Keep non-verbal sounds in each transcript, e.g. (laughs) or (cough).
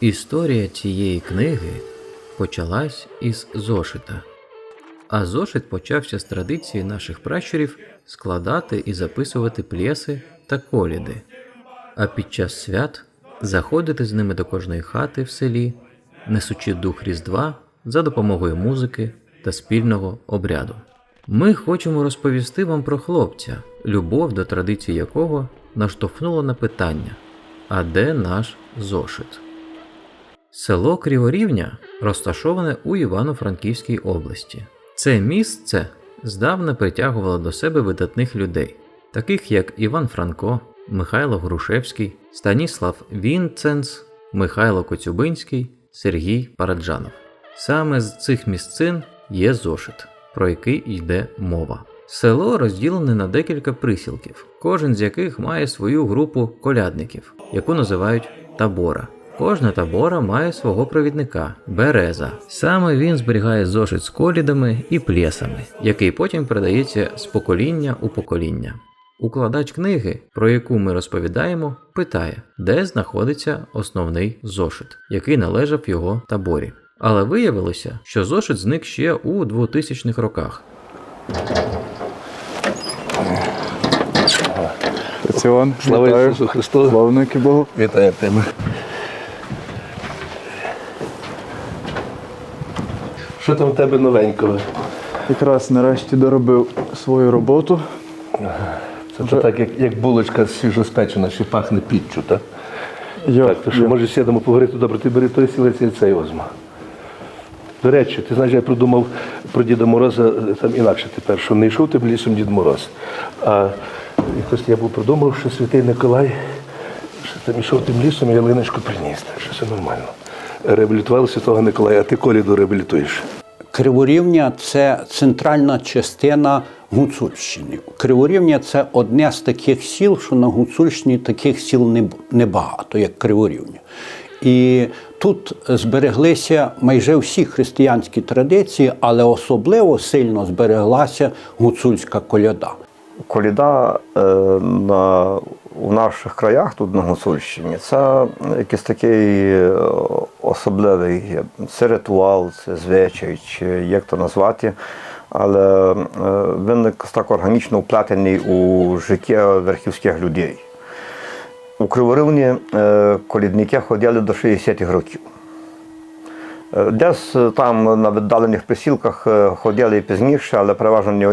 Історія цієї книги почалась із зошита. А зошит почався з традиції наших пращурів складати і записувати плєси та коліди, а під час свят заходити з ними до кожної хати в селі, несучи дух Різдва за допомогою музики та спільного обряду. Ми хочемо розповісти вам про хлопця, любов до традиції якого наштовхнула на питання: а де наш зошит? Село Криворівня розташоване у Івано-Франківській області. Це місце здавна притягувало до себе видатних людей, таких як Іван Франко, Михайло Грушевський, Станіслав Вінценц, Михайло Коцюбинський, Сергій Параджанов. Саме з цих місцин є зошит, про який йде мова. Село розділене на декілька присілків, кожен з яких має свою групу колядників, яку називають табора. Кожна табора має свого провідника Береза. Саме він зберігає зошит з колідами і плєсами, який потім передається з покоління у покоління. Укладач книги, про яку ми розповідаємо, питає, де знаходиться основний зошит, який належав його таборі. Але виявилося, що зошит зник ще у 2000-х роках. Слава. Ісусу Христу! Слава навіки Богу. Вітаю тебе. Що там в тебе новенького? Якраз нарешті доробив свою роботу. Це то так, як, як булочка свіжоспечена, ще пахне піччю, так? Я, Так, то що, я- може сідемо поговорити, добре, ти бери той сілець і цей возьма. До речі, ти знаєш, я придумав про Діда Мороза е, там інакше тепер, що не йшов тим лісом Дід Мороз. А якось я був придумав, що святий Николай, що там йшов тим лісом і ялиночку приніс, так що все нормально. Реабілітували святого Николая, а ти коліду реабілітуєш. Криворівня це центральна частина Гуцульщини. Криворівня це одне з таких сіл, що на Гуцульщині таких сіл небагато, як Криворівня. І тут збереглися майже всі християнські традиції, але особливо сильно збереглася гуцульська коляда. Коліда е, на, у наших краях, тут на Гуцульщині, це якийсь такий е, особливий це ритуал, це звичай, чи як то назвати. Але е, він так органічно вплетений у життя верхівських людей. У Криворівні е, колідники ходили до 60-х років. Е, Десь е, там на віддалених присілках е, ходили пізніше, але переважно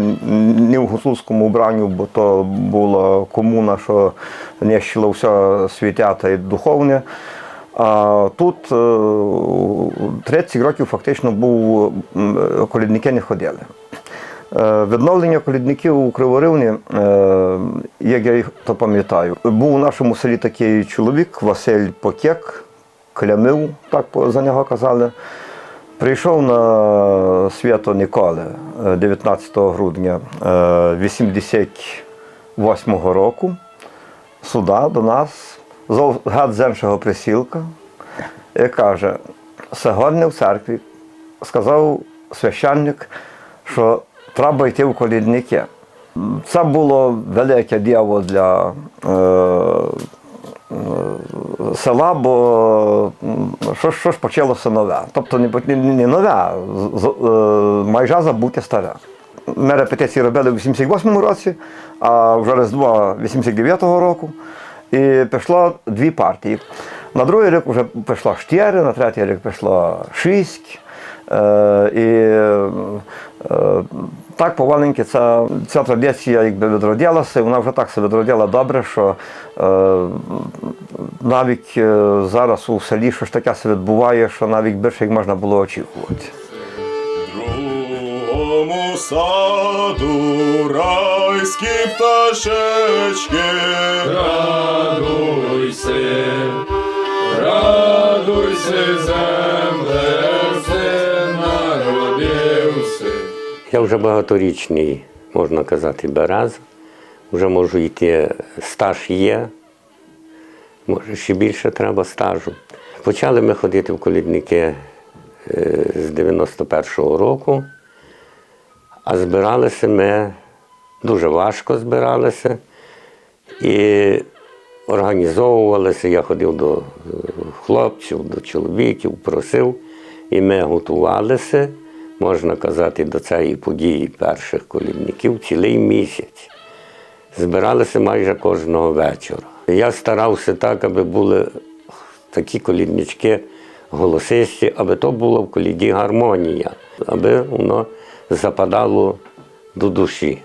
не, в гуцульському убранню, бо то була комуна, що нищила все світяте і духовне. А тут е, 30 років фактично був колідники не ходили. Відновлення колідників у Криворівні, е, як я їх то пам'ятаю, був у нашому селі такий чоловік Василь Покек, Клямив, так за нього казали. Прийшов на свято Ніколи е, 19 грудня 88 року сюди до нас, гад з іншого присілка, і каже, сьогодні в церкві сказав священник, що треба йти в колідники. Це було велике діло для е, е, села, бо що, що ж почалося нове. Тобто не, не, нове, е, майже забуте старе. Ми репетиції робили в 88-му році, а вже Різдво 89-го року. І пішло дві партії. На другий рік вже пішло чотири, на третій рік пішло шість. Е, і е, так поваленьки ця, ця традиція якби відродилася, вона вже так себе відродила добре, що е, навіть е, зараз у селі щось таке се відбуває, що навіть більше як можна було очікувати. Другому саду райські пташечки. Радуйся, радуйся, Я вже багаторічний, можна казати, берез. Вже можу йти, стаж є. Може, ще більше треба стажу. Почали ми ходити в колідники е, з 91-го року, а збиралися ми дуже важко збиралися. І організовувалися, я ходив до е, хлопців, до чоловіків, просив, і ми готувалися, можна казати, до цієї події перших колідників цілий місяць. Збиралися майже кожного вечора. Я старався так, аби були такі коліднички голосисті, аби то було в коліді гармонія, аби воно западало до душі.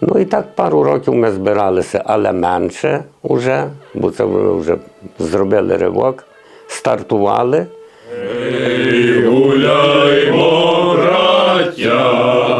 Ну і так пару років ми збиралися, але менше вже, бо це вже зробили ривок, стартували. Гуляймо, браття,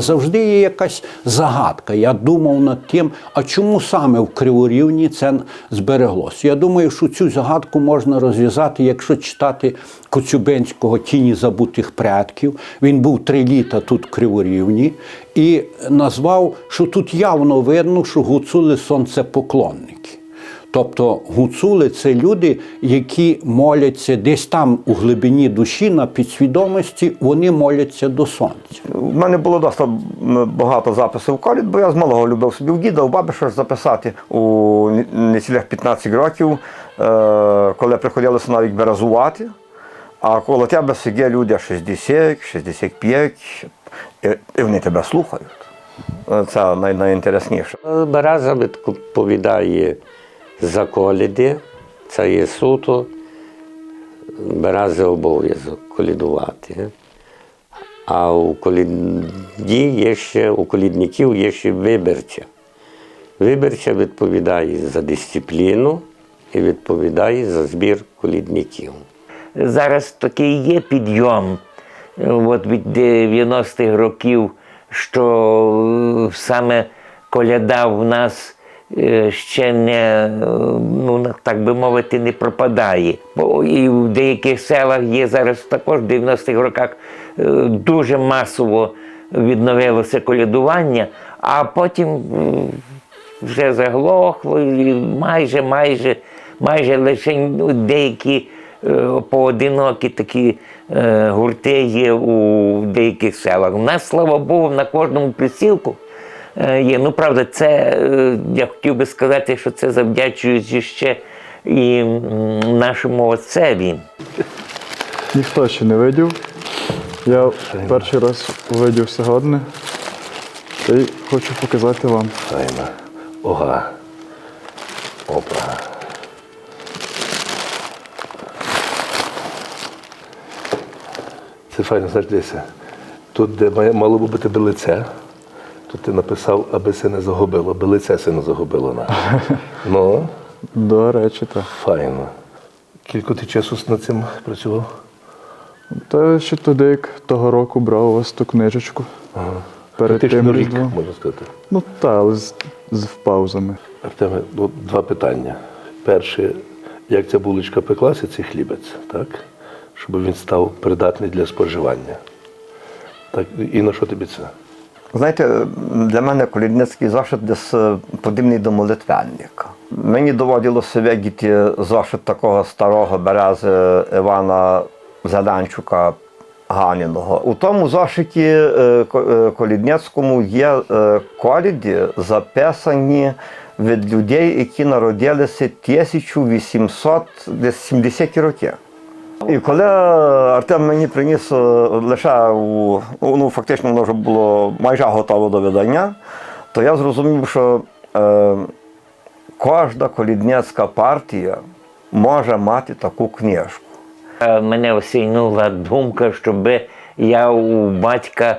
Завжди є якась загадка. Я думав над тим, а чому саме в Криворівні це збереглося. Я думаю, що цю загадку можна розв'язати, якщо читати Коцюбинського Тіні забутих предків. Він був три літа тут в Криворівні і назвав, що тут явно видно, що гуцули сонцепоклонники. Тобто гуцули це люди, які моляться десь там у глибині душі, на підсвідомості, вони моляться до сонця. У мене було досить багато записів колід, бо я з малого любив собі в діда, у баби щось записати. У не- нецілих 15 років, е, коли приходилося навіть березувати, а коло тебе сидять люди 60, 65, і, і вони тебе слухають. Це най- найінтересніше. Береза відповідає за коліди, це є суто, берези обов'язок колідувати. А у коліді є ще, у колідників є ще вибірця. Вибірця відповідає за дисципліну і відповідає за збір колідників. зараз такий є підйом от від 90-х років, що саме коляда в нас ще не, е, ну так би мовити, не пропадає. Бо і в деяких селах є зараз також в 90-х роках е, дуже масово відновилося колядування, а потім вже заглохло і майже, майже, майже лише ну, деякі е, поодинокі такі е, гурти є у деяких селах. У нас, слава Богу, на кожному присілку е, є. Ну, правда, це е, я хотів би сказати, що це завдячуючи ще і нашому отцеві. Ніхто ще не видів. Я перший раз видів сьогодні. Та й хочу показати вам. Файна. Ога. Опа. Це файно, знаєш, дивися. Тут, де має- мало би бути белице, тут ти написав, аби се не загубило. Белице се не загубило на. (laughs) Ну, До речі, так. файно. Кілько ти часу над цим працював? Та ще туди, як того року брав у вас ту книжечку. Перед Практично тим рік, різдвом. можна сказати. Ну так, але з, з паузами. Артеме, ну, два питання. Перше, як ця булочка пеклася, цей хлібець, так? Щоб він став придатний для споживання. Так, і на що тобі це? Знаєте, для мене колідницький зошит десь е, подібний до молитвенника. Мені доводилося видіти зошит такого старого берези Івана Зеленчука Ганіного. У тому зошиті е, колідницькому є е, коліді, записані від людей, які народилися 1870 роки. І коли Артем мені приніс е, лише у, ну, фактично воно вже було майже готове до видання, то я зрозумів, що е, кожна колідницька партія може мати таку книжку. Е, Мене осійнула думка, щоб я у батька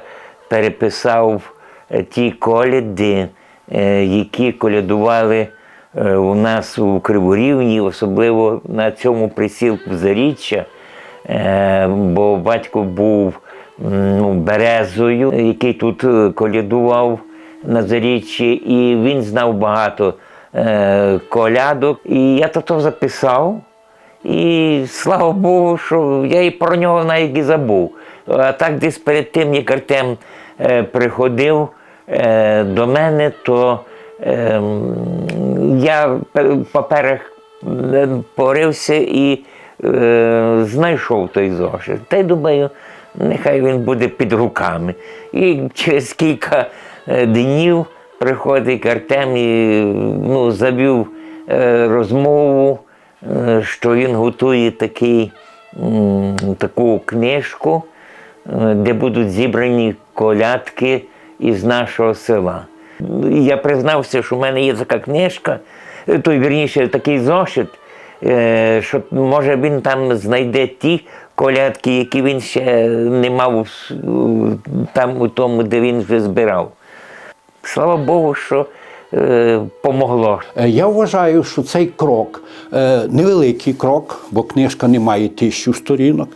переписав е, ті коляди, е, які колядували у нас у Криворівні, особливо на цьому присілку Заріччя. Е, Бо батько був ну, березою, який тут е, колядував на Заріччі, і він знав багато е, колядок. І я то записав. І слава Богу, що я і про нього навіть і забув. А так десь перед тим, як Артем е, приходив е, до мене, то е, я в паперах порився і е, знайшов той зошит. Та й думаю, нехай він буде під руками. І через кілька е, днів приходить Артем і ну, завів е, розмову, що він готує такий, таку книжку, де будуть зібрані колядки із нашого села. Я признався, що в мене є така книжка, е, той вірніше такий зошит, е, що може він там знайде ті колядки, які він ще не мав там у тому, де він вже збирав. Слава Богу, що помогло. Е, Я вважаю, що цей крок е, невеликий крок, бо книжка не має тисячу сторінок.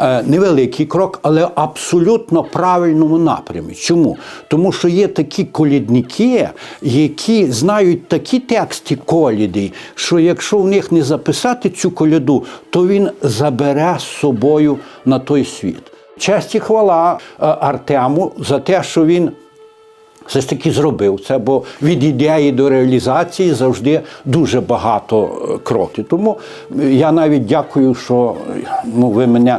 е, Невеликий крок, але абсолютно правильному напрямі. Чому? Тому що є такі колідники, які знають такі тексти коліди, що якщо в них не записати цю коляду, то він забере з собою на той світ. Честь і хвала Артему за те, що він все ж таки зробив це, бо від ідеї до реалізації завжди дуже багато е, кроків. Тому я навіть дякую, що е, ну, ви мене,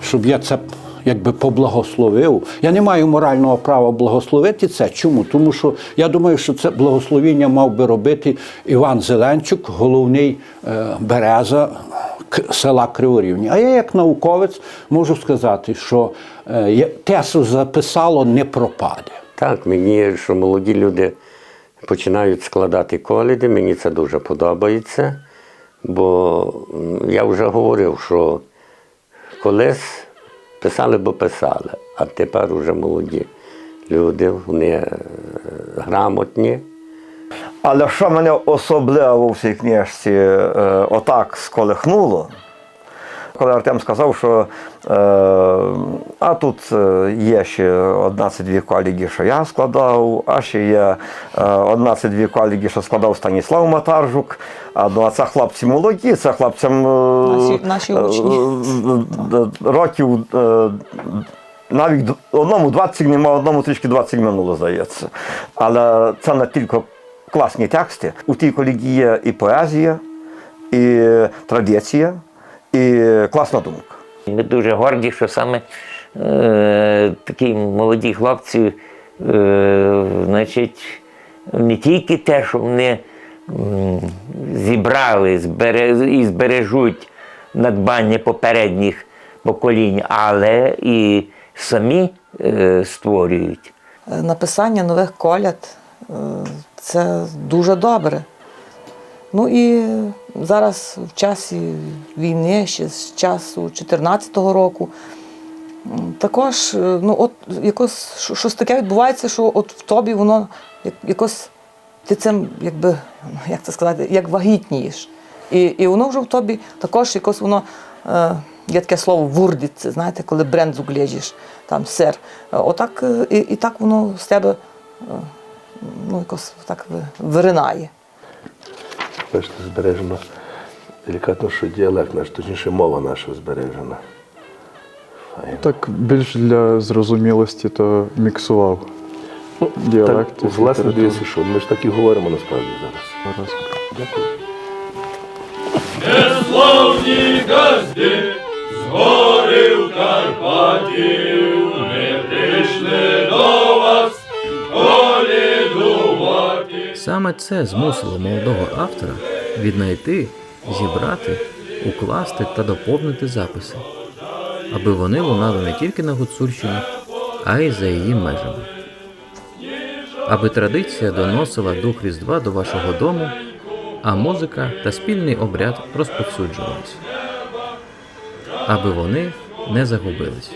щоб я це якби поблагословив. Я не маю морального права благословити це. Чому? Тому що я думаю, що це благословіння мав би робити Іван Зеленчук, головний е, береза села Криворівні. А я, як науковець, можу сказати, що е, те, що записало, не пропаде. Так, мені, що молоді люди починають складати коліди, мені це дуже подобається. Бо я вже говорив, що колись писали, бо писали, а тепер уже молоді люди, вони е, грамотні. Але що мене особливо в цій книжці е, отак сколихнуло, коли Артем сказав, що е, а тут е, є ще одна чи дві коліги, що я складав, а ще є е, одна чи дві коліги, що складав Станіслав Матаржук. А ну, а це хлопці молоді, це хлопцям е, Наші- наші учні. років. навіть одному 20 нема, одному трішки 20 минуло, здається. Але це не тільки класні тексти. У тій колегі є і поезія, і традиція, і класна думка. Ми дуже горді, що саме е, такі молоді хлопці, е, значить, не тільки те, що вони зібрали і збережуть надбання попередніх поколінь, але і самі е, створюють. Написання нових коляд е, це дуже добре. Ну і зараз в часі війни, ще з часу 2014 року, також е, ну, от якось щось таке відбувається, що от в тобі воно як- якось ти цим, якби, як це сказати, як вагітнієш. І, і воно вже в тобі також якось воно. Е, Є таке слово вурдиться, знаєте, коли бренд зуглєжиш, там сир. Е, Отак е, і, і так воно з тебе ну, якось так виринає. Бачите, збережено делікатно, що діалект наш, точніше мова наша збережена. Файно. Так більш для зрозумілості то міксував. Діалекти, Так, власне, дивіться, що ми ж так і говоримо насправді зараз. Зараз. Дякую. Неславні газді, з гори в Карпатів, ми прийшли до вас. Саме це змусило молодого автора віднайти, зібрати, укласти та доповнити записи, аби вони лунали не тільки на Гуцульщині, а й за її межами. Аби традиція доносила дух Різдва до вашого дому, а музика та спільний обряд розповсюджувались, аби вони не загубились.